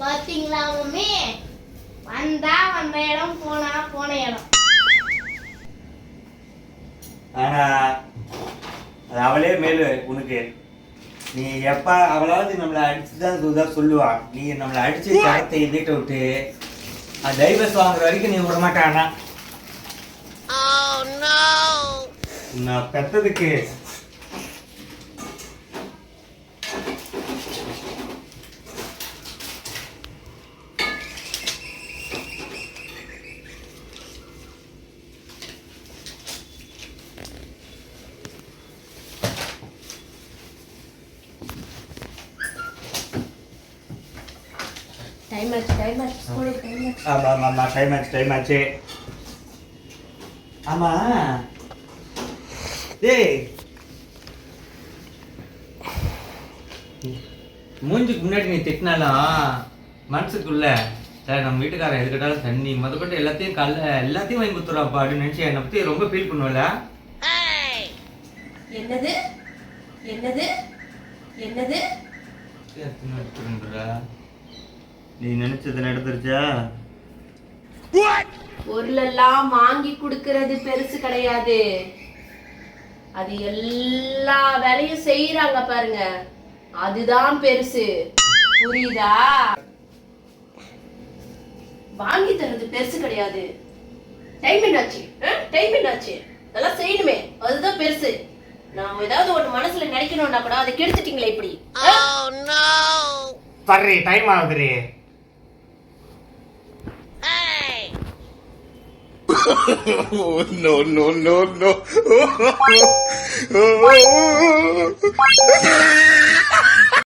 பாத்தீங்களா மம்மி வந்தா வந்த இடம் போனா போன இடம். ஆனா அது அவளே மேலு உனக்கு. நீ எப்ப அவளாவது நம்மளை அடிச்சுதான் இதுதான் சொல்லுவா. நீ நம்மளை அடிச்சு கரத்தை எதிர்த்து விட்டு அது டைவர்ஸ் வாங்குற வரைக்கும் நீ விட மாட்டானா நான் பெத்ததுக்கு டைம் ஆச்சு டைம் ஆச்சு. ஸ்கூலுக்கு டைம் ஆச்சு. ஆமா ஆமா ஆமா. டைம் ஆச்சு டைம் ஆச்சு. ஆமா. டேய். மூஞ்சிக்கு முன்னாடி நீ திட்டினாலும் மனசுக்குள்ள சார் நம்ம வீட்டுக்காரன் எதுக்கிட்டாலும் தண்ணி முதற்கொண்டு எல்லாத்தையும் கல்ல எல்லாத்தையும் வாங்கி கொடுத்துருவாப்பா அப்படின்னு நினைச்சு என்னை பத்தி ரொம்ப ஃபீல் பண்ணுவல என்னது? என்னது? என்னது? நீ நினைச்சது நடந்துருச்சா? பொருளெல்லாம் வாங்கி கொடுக்கறது பெருசு கிடையாது. அது எல்லா வேலையும் செய்யறாங்க பாருங்க. அதுதான் பெருசு. புரியுதா? வாங்கி தர்றது பெருசு கிடையாது. டைம் என்னாச்சு? டைம் என்னாச்சு? அதெல்லாம் செய்யணுமே. அதுதான் பெருசு. நான் ஏதாவது ஒண்ணு மனசுல நினைக்கணும்னா கூட அதை கெடுத்துட்டீங்களே இப்படி. ஆ? சரி time ஆகுதுரி no, no, no, no.